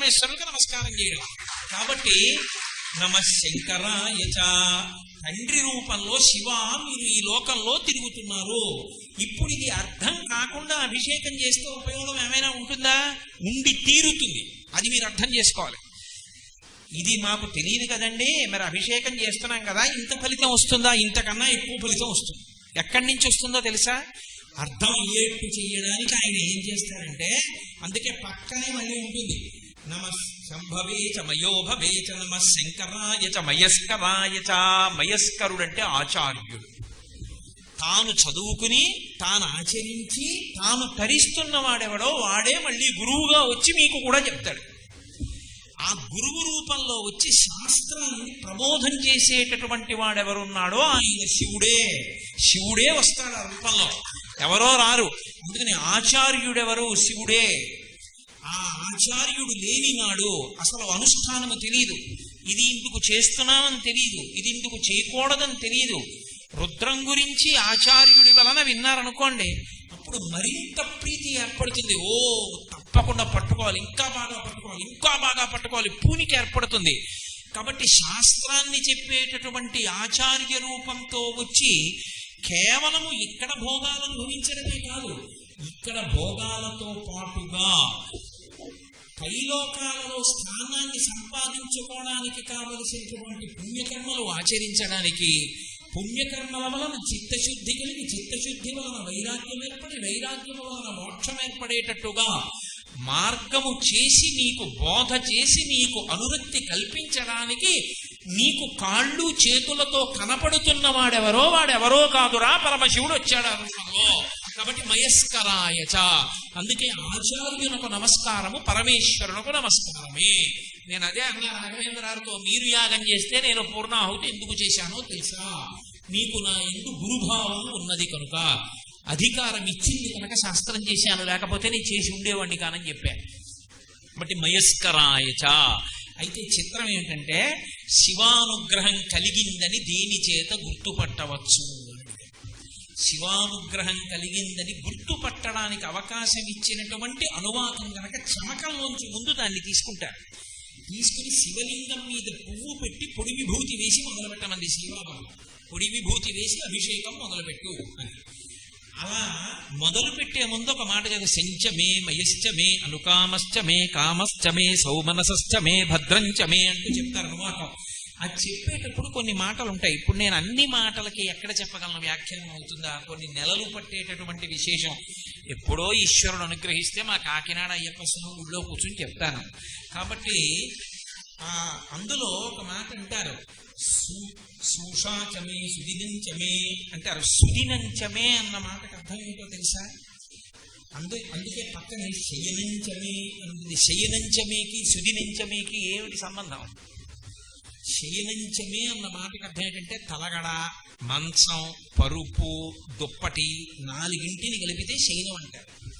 పరమేశ్వరునికి నమస్కారం చేయడం. కాబట్టి నమ శంకరాయచ తండ్రి రూపంలో శివ మీరు ఈ లోకంలో తిరుగుతున్నారు. ఇప్పుడు ఇది అర్థం కాకుండా అభిషేకం చేస్తే ఉపయోగం ఏమైనా ఉంటుందా? ఉండి తీరుతుంది. అది మీరు అర్థం చేసుకోవాలి. ఇది మాకు తెలియదు కదండి. మరి అభిషేకం చేస్తున్నాం కదా ఇంత ఫలితం వస్తుందా? ఇంతకన్నా ఎక్కువ ఫలితం వస్తుంది. ఎక్కడి నుంచి వస్తుందో తెలుసా? అర్థం అయ్యేట్టు చేయడానికి ఆయన ఏం చేస్తారంటే అందుకే పక్కనే మళ్ళీ ఉంటుంది. నమ సంభవే చ మయోభవే చ నమ శంకరాయ చ మయస్కరాయ చ. మయస్కరుడంటే ఆచార్యుడు. తాను చదువుకుని తాను ఆచరించి తాను తరిస్తున్న వాడెవడో వాడే మళ్ళీ గురువుగా వచ్చి మీకు కూడా చెప్తాడు. ఆ గురువు రూపంలో వచ్చి శాస్త్రాన్ని ప్రబోధం చేసేటటువంటి వాడెవరున్నాడో ఆయన శివుడే. శివుడే వస్తాడు ఆ రూపంలో. ఎవరో రారు. అందుకని ఆచార్యుడెవరు? శివుడే. ఆ ఆచార్యుడు లేనినాడు. అసలు అనుష్ఠానము తెలియదు ఇది ఇందుకు చేస్తున్నామని తెలియదు ఇది ఇందుకు చేయకూడదని తెలియదు రుద్రం గురించి ఆచార్యుడి వలన విన్నారనుకోండి అప్పుడు మరింత ప్రీతి ఏర్పడుతుంది. ఓ తప్పకుండా పట్టుకోవాలి. ఇంకా బాగా పట్టుకోవాలి. ఇంకా బాగా పట్టుకోవాలి. పూనికి ఏర్పడుతుంది. కాబట్టి శాస్త్రాన్ని చెప్పేటటువంటి ఆచార్య రూపంతో వచ్చి కేవలము ఇక్కడ భోగాలను అనుభవించడమే కాదు ఇక్కడ భోగాలతో పాటుగా పైలోకాలలో స్థానాన్ని సంపాదించుకోవడానికి కావలసినటువంటి పుణ్యకర్మలు ఆచరించడానికి పుణ్యకర్మల వలన చిత్తశుద్ధి కలిగి చిత్తశుద్ధి వలన వైరాగ్యం ఏర్పడి వైరాగ్యం వలన మోక్షం ఏర్పడేటట్టుగా మార్గము చేసి నీకు బోధ చేసి నీకు అనురక్తి కల్పించడానికి నీకు కాళ్ళు చేతులతో కనపడుతున్న వాడెవరో వాడెవరో కాదురా పరమశివుడు వచ్చాడు ఆ కాబట్టి మయస్కరాయచ అందుకే ఆచార్యునకు నమస్కారము పరమేశ్వరునకు నమస్కారమే. నేను అదే అన్న రాఘవేంద్రాలతో మీరు యాగం చేస్తే నేను పూర్ణాహుతి ఎందుకు చేశానో తెలుసా? మీకు నా ఎందు గురుభావం ఉన్నది కనుక. అధికారం ఇచ్చింది కనుక శాస్త్రం చేశాను లేకపోతే నేను చేసి ఉండేవాడిని కానని చెప్పాను కాబట్టి మయస్కరాయచ అయితే చిత్రం ఏంటంటే శివానుగ్రహం కలిగిందని దేని చేత గుర్తుపట్టవచ్చు? శివానుగ్రహం కలిగిందని గుర్తుపట్టడానికి అవకాశం ఇచ్చినటువంటి అనువాదం కనుక చమకంలోంచి ముందు దాన్ని తీసుకుంటారు. తీసుకుని శివలింగం మీద పువ్వు పెట్టి పొడి విభూతి వేసి మొదలు పెట్టమంది పొడి విభూతి వేసి అభిషేకం మొదలుపెట్టు అని. అలా మొదలు పెట్టే ముందు ఒక మాట చదువు శంచ మే మయశ్చ మే అనుకామశ్చ మే కామశ్చ మే సౌమనసశ్చ మే భద్రంచ మే అంటూ చెప్తారు అనువాకం. అది చెప్పేటప్పుడు కొన్ని మాటలు ఉంటాయి ఇప్పుడు నేను అన్ని మాటలకి ఎక్కడ చెప్పగలను? వ్యాఖ్యానం అవుతుందా? కొన్ని నెలలు పట్టేటటువంటి విశేషం. ఎప్పుడో ఈశ్వరుడు అనుగ్రహిస్తే మా కాకినాడ అయ్యప్ప స్వామి ఊళ్ళో కూర్చుని చెప్తాను. కాబట్టి అందులో ఒక మాట అంటారు. సు- సూషాచమే సుదినంచమే అంటారు. సుదినంచమే అన్న మాటకు అర్థం ఏంటో తెలుసా? అందు అందుకే పక్కన శయనంచమే ఉంది శయనంచమేకి సుదినంచమేకి ఏమిటి సంబంధం? శయనంచమే అన్న మాటకి అర్థం ఏంటంటే తలగడ మంచం పరుపు దుప్పటి నాలుగింటిని కలిపితే శయనం అంటారు.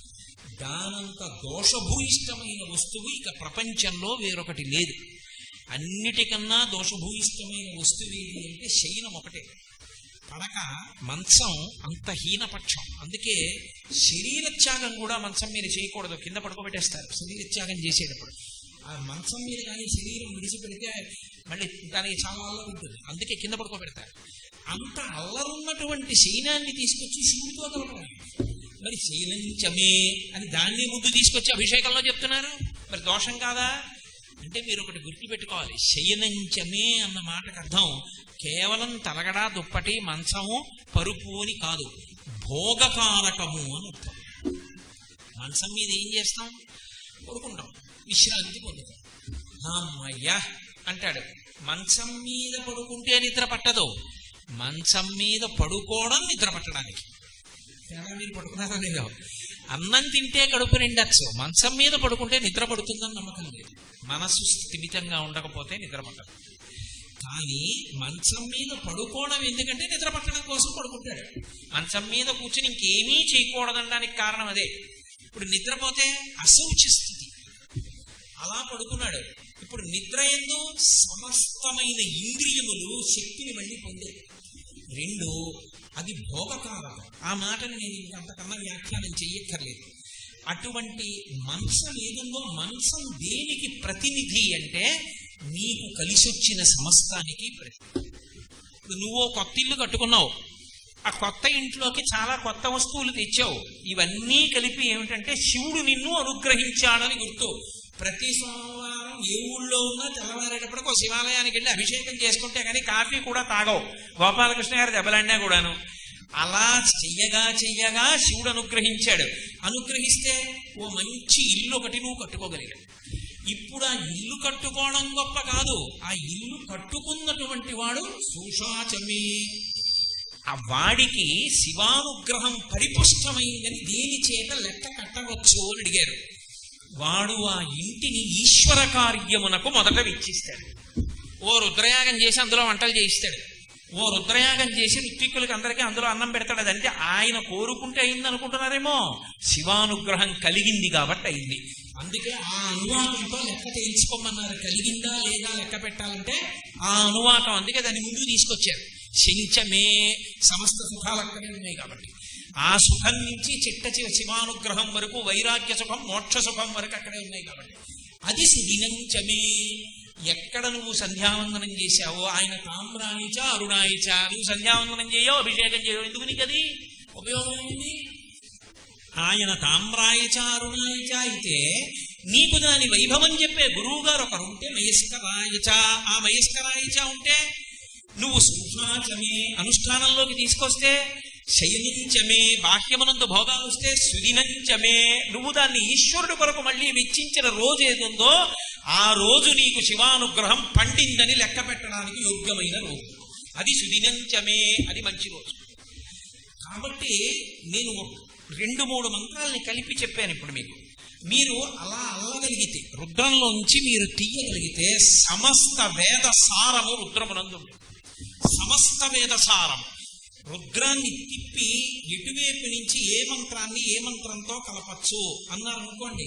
దానంత దోషభూయిష్టమైన వస్తువు ఇక ప్రపంచంలో వేరొకటి లేదు. అన్నిటికన్నా దోషభూయిష్టమైన వస్తువు ఏది అంటే శయనం ఒకటే. పడక మంచం అంత హీనపక్షం. అందుకే శరీరత్యాగం కూడా మంచం మీద చేయకూడదు. కింద పడుకోబెట్టేస్తారు. శరీరత్యాగం చేసేటప్పుడు. ఆ మంచం మీద కానీ శరీరం విడిచిపెడితే మళ్ళీ దానికి సామాన్లో ఉంటుంది. అందుకే కింద పడుకోబెడతారు. అంత అల్లరున్నటువంటి శయనాన్ని తీసుకొచ్చి శివుడితో కలపడం. మరి శైలంచమే అని దాన్ని ముందు తీసుకొచ్చి అభిషేకంలో చెప్తున్నారు. మరి దోషం కాదా? అంటే మీరు ఒకటి గుర్తుపెట్టుకోవాలి. శయనంచమే అన్న మాటకు అర్థం కేవలం తలగడా దుప్పటి మంచము పరుపు అని కాదు. భోగకారకము అని అర్థం. మంచం మీద ఏం చేస్తాం? పడుకుంటాం. విశ్రాంతి పొందుతాడు. అమ్మయ్యా అంటాడు మంచం మీద పడుకుంటే నిద్ర పట్టదు. మంచం మీద పడుకోవడం నిద్ర పట్టడానికి. తేడా మీరు పడుకున్నారా లేదో? అన్నం తింటే కడుపు నిండచ్చు. మంచం మీద పడుకుంటే నిద్ర పడుతుందని నమ్మకం లేదు. మనసు స్థిమితంగా ఉండకపోతే నిద్ర పట్టదు. కానీ మంచం మీద పడుకోవడం ఎందుకంటే నిద్ర పట్టడం కోసం పడుకుంటాడు. మంచం మీద కూర్చుని ఇంకేమీ చేయకూడదనడానికి కారణం అదే. ఇప్పుడు నిద్రపోతే అసౌచిస్తుంది. అలా పడుకున్నాడు. ఇప్పుడు నిద్ర ఎందు సమస్తమైన ఇంద్రియములు శక్తిని మళ్ళీ పొందాయి. రెండు అది భోగకాలం ఆ మాటను నేను అంతకన్నా వ్యాఖ్యానం చెయ్యక్కర్లేదు. అటువంటి మంచం ఏదుందో మంచం దేనికి ప్రతినిధి అంటే నీకు కలిసొచ్చిన సమస్తానికి ప్రతినిధి. నువ్వు కొత్త ఇల్లు కట్టుకున్నావు. ఆ కొత్త ఇంట్లోకి చాలా కొత్త వస్తువులు తెచ్చావు. ఇవన్నీ కలిపి ఏమిటంటే శివుడు నిన్ను అనుగ్రహించాడని గుర్తు. ప్రతి సోమవారం ఏ ఊళ్ళో ఉన్నా తెల్లవారేటప్పటికి ఒక శివాలయానికి వెళ్ళి అభిషేకం చేసుకుంటే కానీ కాఫీ కూడా తాగవు. గోపాలకృష్ణ గారు దెబ్బలాడినా కూడాను. అలా చెయ్యగా చెయ్యగా శివుడు అనుగ్రహించాడు. అనుగ్రహిస్తే ఓ మంచి ఇల్లు ఒకటి నువ్వు కట్టుకోగలిగావు ఇప్పుడు ఆ ఇల్లు కట్టుకోవడం గొప్ప కాదు. ఆ ఇల్లు కట్టుకున్నటువంటి వాడు సుషాచమే. ఆ వాడికి శివానుగ్రహం పరిపుష్టమైందని దేని చేత లెక్క కట్టవచ్చు అని అడిగారు. వాడు ఆ ఇంటిని ఈశ్వర కార్యమునకు మొదట వెచ్చిస్తాడు. ఓ రుద్రయాగం చేసి అందులో వంటలు చేయిస్తాడు. ఓ రుద్రయాగం చేసి ఋత్విక్కులకి అందరికీ అందులో అన్నం పెడతాడు. అదంటే ఆయన కోరుకుంటే అయింది అనుకుంటున్నారేమో శివానుగ్రహం కలిగింది కాబట్టి అయింది. అందుకే ఆ అనువాకంతో లెక్క తెలుసుకోమన్నారు. కలిగిందా లేదా లెక్క పెట్టాలంటే ఆ అనువాకం. అందుకే దాన్ని ముందుకు తీసుకొచ్చారు. శంచమే సమస్త సుఖాలు అక్కడే ఉన్నాయి కాబట్టి. ఆ సుఖం నుంచి చిట్ట శివానుగ్రహం వరకు వైరాగ్య సుఖం మోక్ష సుఖం వరకు అక్కడే ఉన్నాయి కాబట్టి. అది సుదినంచమే ఎక్కడ నువ్వు సంధ్యావందనం చేశావో ఆయన తామ్రాయిచ అరుణాయిచ నువ్వు సంధ్యావందనం చేయో అభిషేకం చేయో ఎందుకు నీకు అది ఉపయోగం ఏముంది? ఆయన తామ్రాయిచ అరుణాయిచ అయితే నీకు దాని వైభవం చెప్పే గురువు గారు ఒకరు ఉంటే మయస్కరాయిచ ఆ మయస్కరాయిచ ఉంటే నువ్వు సుఖాచమే అనుష్ఠానంలోకి తీసుకొస్తే శయనించమే బాహ్యమనందు భోగాలు వస్తే సుదినంచమే నువ్వు దాన్ని ఈశ్వరుడు కొరకు మళ్ళీ వెచ్చించిన రోజు ఏదుందో ఆ రోజు నీకు శివానుగ్రహం పండిందని లెక్క పెట్టడానికి యోగ్యమైన రోజు. అది సుదినంచమే అది మంచి రోజు. కాబట్టి నేను రెండు మూడు మంత్రాలని కలిపి చెప్పాను ఇప్పుడు మీకు. మీరు అలా అల్లగలిగితే రుద్రంలోంచి మీరు తీయగలిగితే సమస్త వేద సారము రుద్రమునందు సమస్త వేద సారము రుద్రాన్ని తిప్పి ఎటువైపు నుంచి ఏ మంత్రాన్ని ఏ మంత్రంతో కలపచ్చు అన్నారు అనుకోండి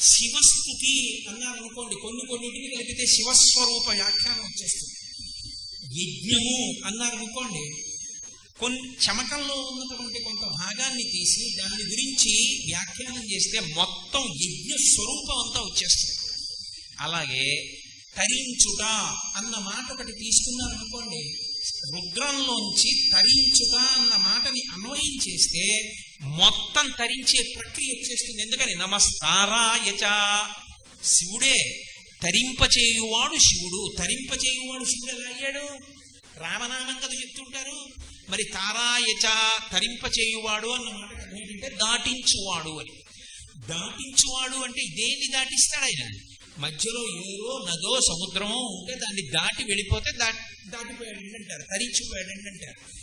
శివస్థుతి అన్నారు అనుకోండి కొన్ని కొన్నిటిని కలిపితే శివస్వరూప వ్యాఖ్యానం వచ్చేస్తుంది. యజ్ఞము అన్నారు అనుకోండి కొన్ని చమకంలో ఉన్నటువంటి కొంత భాగాన్ని తీసి దాని గురించి వ్యాఖ్యానం చేస్తే మొత్తం యజ్ఞ స్వరూపం అంతా వచ్చేస్తుంది. అలాగే తరించుట అన్న మాట ఒకటి తీసుకున్నారనుకోండి రుద్రంలోంచి తరించుట అన్న మాటని అన్వయం చేస్తే మొత్తం తరించే ప్రక్రియ వచ్చేస్తుంది. ఎందుకని? నమస్కారాయచ శివుడే తరింపచేయువాడు శివుడు. తరింపచేయువాడు శివుడు ఎలా అయ్యాడు? రామనామం కదా చెప్తుంటారు. మరి తారాయచ తరింపచేయువాడు అన్న మాట ఏంటంటే దాటించువాడు అని. దాటించువాడు అంటే దేన్ని దాటిస్తాడు ఆయన? మధ్యలో ఏదో నదో సముద్రమో ఉంటే దాన్ని దాటి వెళ్ళిపోతే దాటి దాటిపోయాడు అంటారు తరించిపోయాడు అంటారు